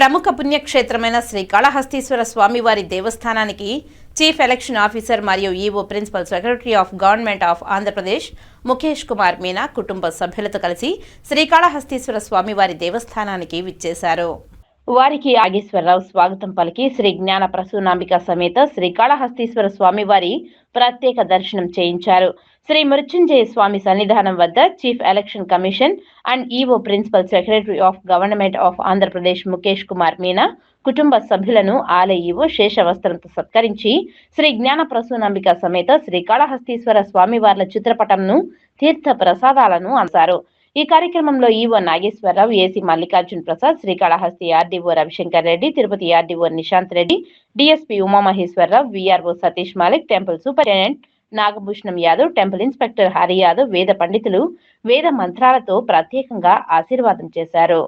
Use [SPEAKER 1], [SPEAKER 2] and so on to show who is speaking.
[SPEAKER 1] ప్రముఖ పుణ్యక్షేత్రమైన శ్రీకాళహస్తీశ్వర స్వామివారి దేవస్థానానికి చీఫ్ ఎలక్షన్ ఆఫీసర్ మరియు EO principal secretary of government of Andhra Pradesh Mukesh Kumar Meena కుటుంబ సభ్యులతో కలిసి శ్రీకాళహస్తీశ్వర స్వామివారి దేవస్థానానికి విచ్చేశారు. వారికి ఆగేశ్వరరావు స్వాగతం పలికి శ్రీ జ్ఞాన ప్రసూనాంబిక సమేత శ్రీకాళహస్తీశ్వర స్వామివారి ప్రత్యేక దర్శనం చేయించారు. శ్రీ మృత్యుంజయ స్వామి సన్నిధానం వద్ద chief election commission and EO principal secretary of government of Andhra Pradesh Mukesh Kumar Meena కుటుంబ సభ్యులను ఆలయ ఈవో శేషవస్త్రంతో సత్కరించి శ్రీ జ్ఞాన ప్రసూనాంబిక సమేత శ్రీకాళహస్తీశ్వర స్వామివార్ల చిత్రపటంను తీర్థ ప్రసాదాలను అందారు ఈ కార్యక్రమంలో EO Nageswararao AC Mallikarjun Prasad Srikalahasti RDO Ravishankar Reddy Tirupati RDO Nishant Reddy DSP Umamaheswararao VRO Satish Malik temple superintendent Nagabhushanam Yadav temple inspector Hari Yadav వేద పండితులు వేద మంత్రాలతో ప్రత్యేకంగా ఆశీర్వాదం చేశారు.